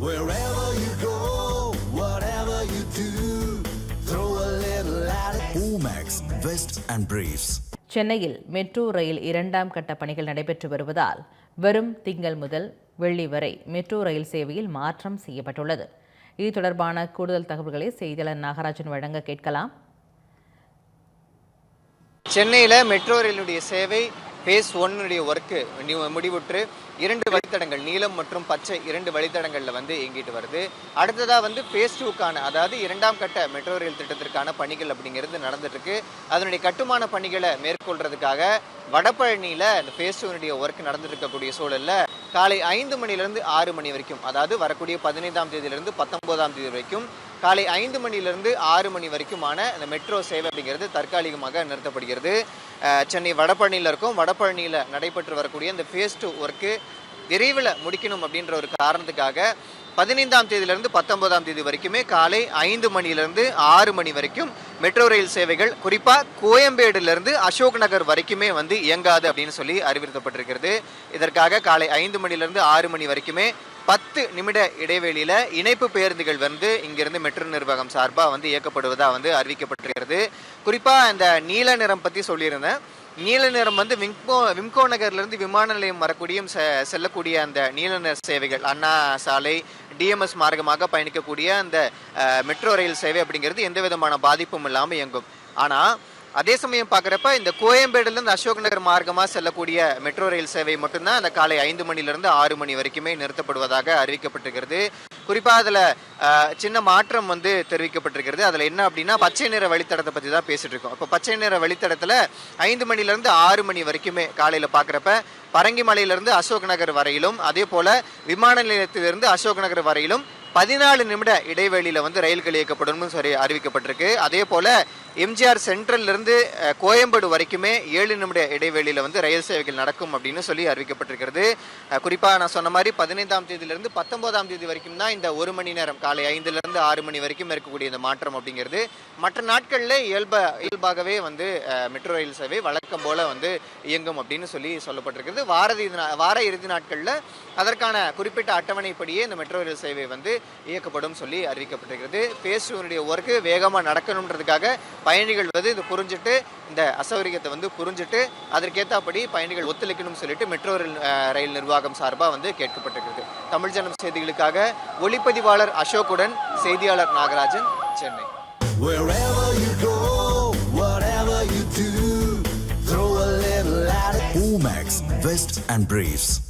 Wherever you go, whatever you do, throw a little at it. Omax, Vest and Briefs. சென்னையில் metro rail இரண்டாம் கட்ட பணிகள் நடைபெற்று வருவதால் வரும் திங்கள் முதல் வெள்ளி வரை மெட்ரோ ரயில் சேவையில் மாற்றம் செய்யப்பட்டுள்ளது இது தொடர்பான கூடுதல் தகவல்களை செய்தியாளர் நாகராஜன் வழங்க கேட்கலாம் சென்னையில் மெட்ரோ ரயிலுடைய சேவை ஃபேஸ் ஒன்னுடைய ஒர்க்கு முடிவுற்று இரண்டு வழித்தடங்கள் நீலம் மற்றும் பச்சை இரண்டு வழித்தடங்களில் வந்து இயங்கிட்டு வருது. அடுத்ததாக வந்து ஃபேஸ் டூக்கான அதாவது இரண்டாம் கட்ட மெட்ரோ ரயில் திட்டத்திற்கான பணிகள் அப்படிங்கிறது நடந்துட்டுருக்கு. அதனுடைய கட்டுமான பணிகளை மேற்கொள்றதுக்காக வடபழனியில் இந்த ஃபேஸ் டூனுடைய ஒர்க் நடந்துட்டு சூழலில் காலை ஐந்து மணிலேருந்து ஆறு மணி வரைக்கும் அதாவது வரக்கூடிய பதினைந்தாம் தேதியிலிருந்து பத்தொம்போதாம் தேதி வரைக்கும் காலை ஐந்து மணிலிருந்து ஆறு மணி வரைக்குமான இந்த மெட்ரோ சேவை அப்படிங்கிறது தற்காலிகமாக நிறுத்தப்படுகிறது. சென்னை வடபழனியில் இருக்கும். வடபழனியில் நடைபெற்று வரக்கூடிய இந்த ஃபேஸ் டூ ஒர்க்கு விரைவில் முடிக்கணும் அப்படின்ற ஒரு காரணத்துக்காக பதினைந்தாம் தேதியிலிருந்து பத்தொன்பதாம் தேதி வரைக்குமே காலை ஐந்து மணியிலிருந்து ஆறு மணி வரைக்கும் மெட்ரோ ரயில் சேவைகள் குறிப்பாக கோயம்பேடுலேருந்து அசோக் நகர் வரைக்குமே வந்து இயங்காது அப்படின்னு சொல்லி அறிவுறுத்தப்பட்டிருக்கிறது. இதற்காக காலை ஐந்து மணியிலிருந்து ஆறு மணி வரைக்குமே பத்து நிமிட இடைவெளியில் இணைப்பு பேருந்துகள் வந்து இங்கிருந்து மெட்ரோ நிர்வாகம் சார்பாக வந்து இயக்கப்படுவதாக வந்து அறிவிக்கப்பட்டிருக்கிறது. குறிப்பாக அந்த நீல நிறம் பற்றி சொல்லியிருந்தேன். நீல நிறம் வந்து விம்கோ விம்கோ நகர்லேருந்து விமான நிலையம் வரக்கூடியும் செ- செல்லக்கூடிய அந்த நீல நிற சேவைகள் அண்ணா சாலை டிஎம்எஸ் மார்க்கமாக பயணிக்கக்கூடிய அந்த மெட்ரோ ரயில் சேவை அப்படிங்கிறது எந்த விதமான பாதிப்பும் இல்லாமல் இயங்கும். ஆனால் அதே சமயம் பார்க்குறப்ப இந்த கோயம்பேடுலேருந்து அசோக் நகர் மார்க்கமாக செல்லக்கூடிய மெட்ரோ ரயில் சேவை மட்டும்தான் அந்த காலை ஐந்து மணிலிருந்து ஆறு மணி வரைக்குமே நிறுத்தப்படுவதாக அறிவிக்கப்பட்டிருக்கிறது. குறிப்பாக அதில் சின்ன மாற்றம் வந்து தெரிவிக்கப்பட்டிருக்கிறது. அதில் என்ன அப்படின்னா பச்சை நிற வழித்தடத்தை பற்றி தான் பேசிகிட்டு இருக்கோம். இப்போ பச்சை நிற வழித்தடத்தில் ஐந்து மணிலேருந்து ஆறு மணி வரைக்குமே காலையில் பார்க்குறப்ப பரங்கிமலையிலிருந்து அசோக் நகர் வரையிலும் அதே போல் விமான நிலையத்திலிருந்து அசோக் நகர் வரையிலும் பதினாலு நிமிட இடைவெளியில் வந்து ரயில்கள் இயக்கப்படும் சொல்லி அறிவிக்கப்பட்டிருக்கு. அதே போல் எம்ஜிஆர் சென்ட்ரல்லிருந்து கோயம்பேடு வரைக்குமே ஏழு நிமிட இடைவெளியில் வந்து ரயில் சேவைகள் நடக்கும் அப்படின்னு சொல்லி அறிவிக்கப்பட்டிருக்கிறது. குறிப்பாக நான் சொன்ன மாதிரி பதினைந்தாம் தேதியிலிருந்து பத்தொன்பதாம் தேதி வரைக்கும் தான் இந்த ஒரு மணி நேரம் காலை ஐந்துலேருந்து ஆறு மணி வரைக்கும் இருக்கக்கூடிய இந்த மாற்றம் அப்படிங்கிறது. மற்ற நாட்களில் இயல்ப இயல்பாகவே வந்து மெட்ரோ ரயில் சேவை வழக்கம் போல் வந்து இயங்கும் அப்படின்னு சொல்லி சொல்லப்பட்டிருக்கிறது. வார இறுதி நா- வார இறுதி நாட்களில் அதற்கான குறிப்பிட்ட அட்டவணைப்படியே இந்த மெட்ரோ ரயில் சேவை வந்து இயக்கப்படும் சொல்லி அறிவிக்கப்பட்டிருக்கிறது பேசுவனுடைய ஒர்க்கு வேகமாக நடக்கணுன்றதுக்காக பயணிகள் வந்து இது புரிஞ்சுட்டு இந்த அசௌகரியத்தை வந்து புரிஞ்சுட்டு அதற்கேற்றபடி பயணிகள் ஒத்துழைக்கணும்னு சொல்லிட்டு மெட்ரோ ரயில் நிர்வாகம் சார்பாக வந்து கேட்கப்பட்டிருக்கிறது தமிழ் ஜனம் செய்திகளுக்காக ஒளிப்பதிவாளர் அசோக்குடன் செய்தியாளர் Nagarajan Chennai Wherever you go, whatever you do, throw a little at it. Omax, Vest and Briefs.